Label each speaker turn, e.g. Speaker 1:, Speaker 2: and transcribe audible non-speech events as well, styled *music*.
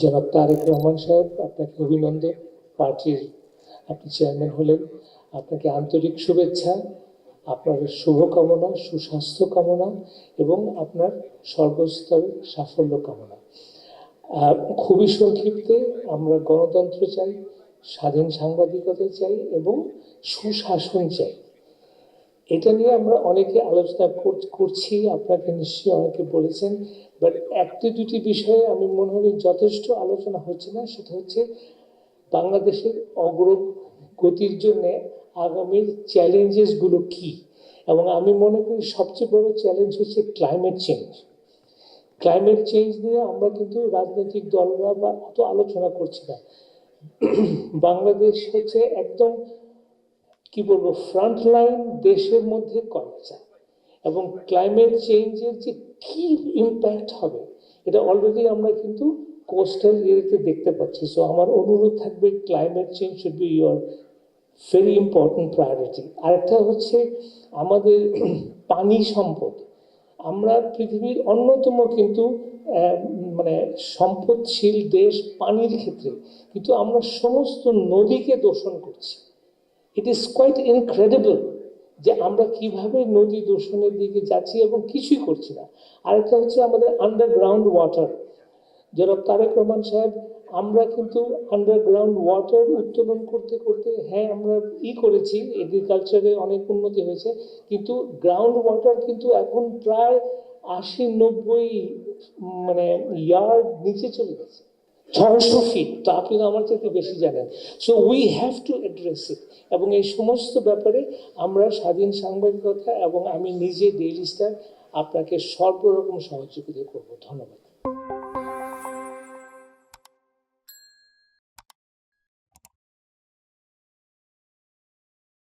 Speaker 1: জনাব তারেক রহমান সাহেব, আপনাকে অভিনন্দন। পার্টির আপনি চেয়ারম্যান হলেন। আপনাকে আন্তরিক শুভেচ্ছা, আপনার শুভকামনা, সুস্বাস্থ্য কামনা এবং আপনার সর্বস্তরে সাফল্য কামনা। খুবই সংক্ষিপ্তে আমরা গণতন্ত্র চাই, স্বাধীন সাংবাদিকতা চাই এবং সুশাসন চাই। এটা নিয়ে আমরা অনেকে আলোচনা কর- করছি, আপনাকে নিশ্চয়ই অনেকে বলেছেন বাট একটি দুটি বিষয়ে আমি মনে হয় যথেষ্ট আলোচনা হচ্ছে না, সেটা হচ্ছে বাংলাদেশের অগ্রগতির জন্যে আগামীর চ্যালেঞ্জেসগুলো কি? এবং আমি মনে করি সবচেয়ে বড় চ্যালেঞ্জ হচ্ছে ক্লাইমেট চেঞ্জ ক্লাইমেট চেঞ্জ নিয়ে আমরা কিন্তু রাজনৈতিক দলরা বা অত আলোচনা করছি না। বাংলাদেশ হচ্ছে একদম কি বলব ফ্রন্ট লাইন দেশের মধ্যে করা যায় এবং ক্লাইমেট চেঞ্জের যে কি ইম্প্যাক্ট হবে, এটা অলরেডি আমরা কিন্তু কোস্টাল এরিয়াতে দেখতে পাচ্ছি। সো আমার অনুরোধ থাকবে climate change should be your very important priority আরেকটা হচ্ছে আমাদের *clears throat* পানি সম্পদ। আমরা পৃথিবীর অন্যতম কিন্তু মানে সম্পদশীল দেশ পানির ক্ষেত্রে। কিন্তু আমরা সমস্ত নদীকে দূষণ করছি। ইট ইজ কোয়াইট ইনক্রেডিবল যে আমরা কীভাবে নদী দূষণের দিকে যাচ্ছি এবং কিছুই করছি না। আরেকটা হচ্ছে আমাদের আন্ডারগ্রাউন্ড ওয়াটার জনাব তারেক রহমান সাহেব, আমরা কিন্তু আন্ডারগ্রাউন্ড ওয়াটার উত্তোলন করতে করতে হ্যাঁ আমরা ই করেছি এগ্রিকালচারে অনেক উন্নতি হয়েছে, কিন্তু গ্রাউন্ড ওয়াটার কিন্তু এখন প্রায় আশি নব্বই মানে ইয়ার্ড নিচে চলে গেছে। ফিট আপনি আমার থেকে বেশি জানেন। So we have to address এবং এই সমস্ত ব্যাপারে আমরা স্বাধীন সাংবাদিকতা এবং আমি নিজে ডেইলি স্টার আপনাকে সর্বরকম সহযোগিতা করব। ধন্যবাদ।